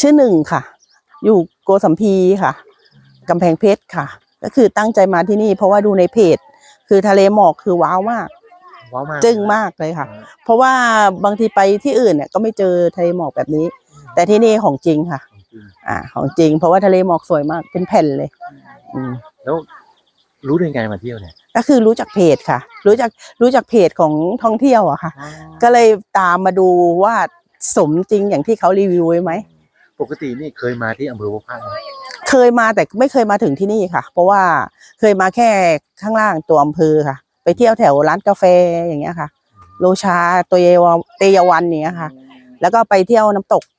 ชื่อหนึ่งค่ะ อยู่โกสัมพีค่ะกำแพงเพชรค่ะ ก็คือตั้งใจมาที่นี่ เพราะว่าดูในเพจ คือทะเลหมอกคือว้าวมากว้าวมากจึ้งมากเลยค่ะ เพราะว่าบางทีไปที่อื่นเนี่ยก็ไม่เจอทะเลหมอกแบบนี้ แต่ที่นี่ของจริงค่ะจริง อ่า ของจริง เพราะว่าทะเลหมอกสวยมากเป็นแผ่นเลย อืม แล้วรู้ได้ไงมาเที่ยวเนี่ยก็คือรู้จักเพจค่ะ รู้จักรู้จักเพจของท่องเที่ยวอะค่ะ ก็เลยตามมาดูว่าสมจริงอย่างที่เขารีวิวไว้ไหม ปกตินี่เคยมาที่อำเภอพบพระไหมเคยมาแต่ไม่เคยมาถึงที่นี่ค่ะ เพราะว่าเคยมาแค่ข้างล่างตัวอำเภอค่ะ ไปเที่ยวแถวร้านกาแฟอย่างเงี้ยค่ะ โลชาตัวเยวาเตยวันเนี้ยค่ะ แล้วก็ไปเที่ยวน้ำตกพ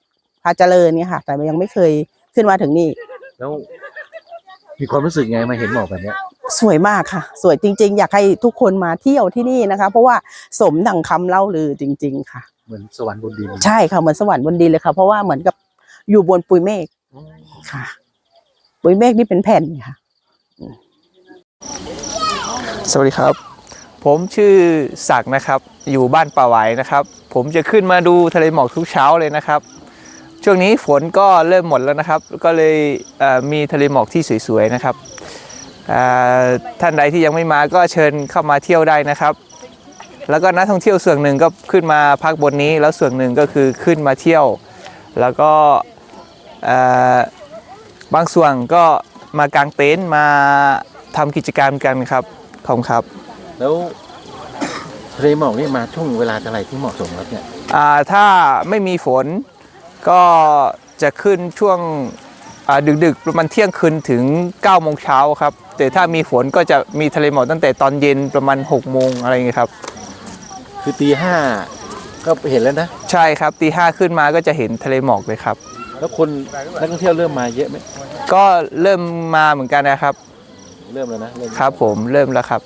าเจริญเนี่ยค่ะ แต่ยังไม่เคยขึ้นมาถึงนี่ แล้วมีความรู้สึกไงมาเห็นหมอกแบบเนี้ยสวยมากค่ะ สวยจริง ๆ อยากให้ทุกคนมาเที่ยวที่นี่นะคะ เพราะว่าสมดังคำเล่าลือจริง ๆ ค่ะ เหมือนสวรรค์บนดินใช่ค่ะเหมือนสวรรค์บนดินเลยค่ะ เพราะว่าเหมือนกับอยู่บนปุยเมฆค่ะ ปุยเมฆนี่เป็นแผ่นค่ะ สวัสดีครับ ผมชื่อศักดิ์นะครับ อยู่บ้านป่าไหวนะครับ ผมจะขึ้นมาดูทะเลหมอกทุกเช้าเลยนะครับ ช่วงนี้ฝนก็เริ่มหมดแล้วนะครับ ก็เลยเอ่อมีทะเลหมอกที่สวยๆนะครับเอ่อท่านใดที่ยังไม่มาก็เชิญเข้ามาเที่ยวได้นะครับ แล้วก็นักท่องเที่ยวส่วนหนึ่งก็ขึ้นมาพักบนนี้ แล้วส่วนหนึ่งก็คือขึ้นมาเที่ยว แล้วก็เอ่อบางส่วนก็มากางเต็นท์มาทำกิจกรรมกันครับขอบคุณครับ แล้วทะเลหมอกนี่มาช่วงเวลาเท่าไหร่ที่เหมาะสมครับเนี่ยอ่าถ้าไม่มีฝน ก็จะขึ้นช่วงอ่าดึกๆประมาณเที่ยงคืนถึง9โมงเช้าครับ แต่ถ้ามีฝนก็จะมีทะเลหมอกตั้งแต่ตอนเย็นประมาณ6โมงอะไรอย่างเงี้ยครับ คือตีห้าก็เห็นแล้วนะ ใช่ครับตีห้าขึ้นมาก็จะเห็นทะเลหมอกเลยครับ แล้วคนนักท่องเที่ยวเริ่มมาเยอะไหมก็เริ่มมาเหมือนกันนะครับ เริ่มแล้วนะเริ่มครับผมเริ่มแล้วครับ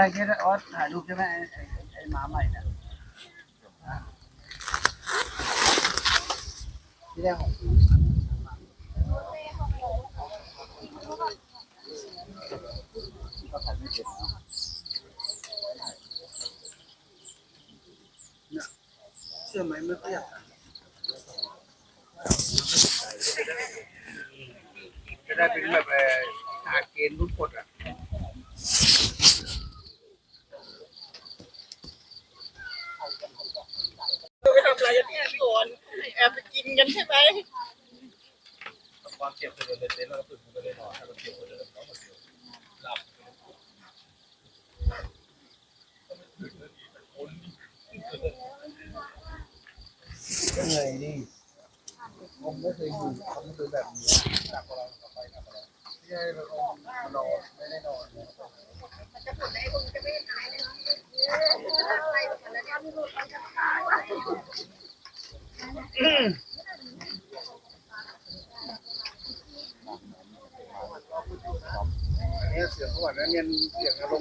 ได้แค่ออสถ่ายรูปใช่ไหมไอ้ไอ้ไอ้หมาใหม่เนี่ยที่แรกของเชื่อไหมไม่เปรี้ยวจะได้เป็นแบบเออทหารเกณฑ์ทุกคนอะ เหนื่อยดิผมไม่เคยอยู่เขาไม่เคยแบบนี้หนักกว่าเราต่อไปหนักกว่าเราไม่ใช่เรานอนไม่ได้นอนอันนี้เสียงสวรรค์แล้วเนี่ยเสียงนรก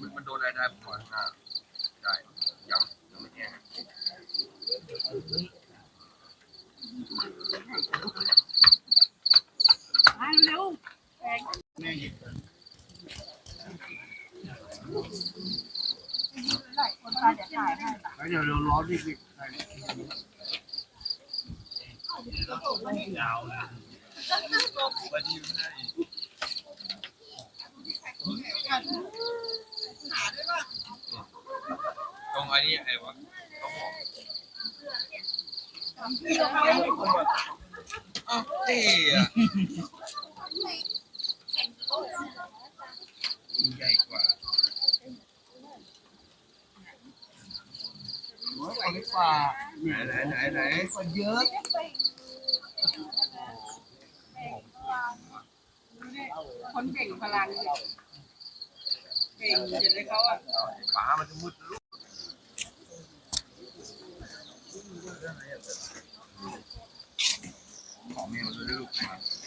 มันมันโดนอะไรได้ผมว่าอ่าได้ยังยังไม่แห้งแล้วเดี๋ยวเราร้อนอีกตรงไอ้นี่ไอ้วะต้องบอกอ้าวเท่อะใหญ่กว่าหัวกว่า เล็กกว่าไหนไหนไหนไหนกว่าเยอะคนเก่งพลังเก่งเห็นเลยเขาอะฝามันจะมุดลูกขอเมลด้วยลูกนะค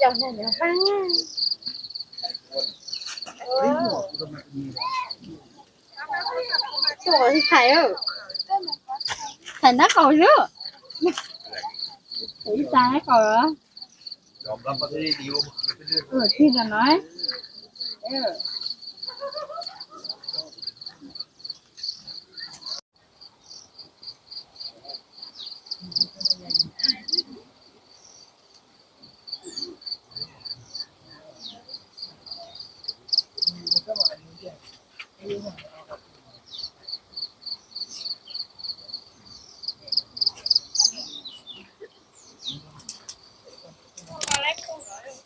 Dòng này nhỏ vắng Trời thầy ơi Thầy nó còn nữa Thầy ta nó còn nữa Ừ, khi là nói Yeah.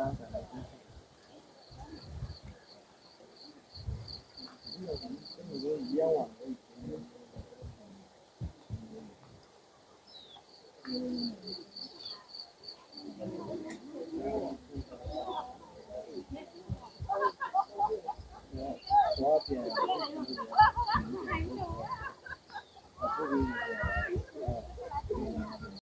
ว่าที่ดีว่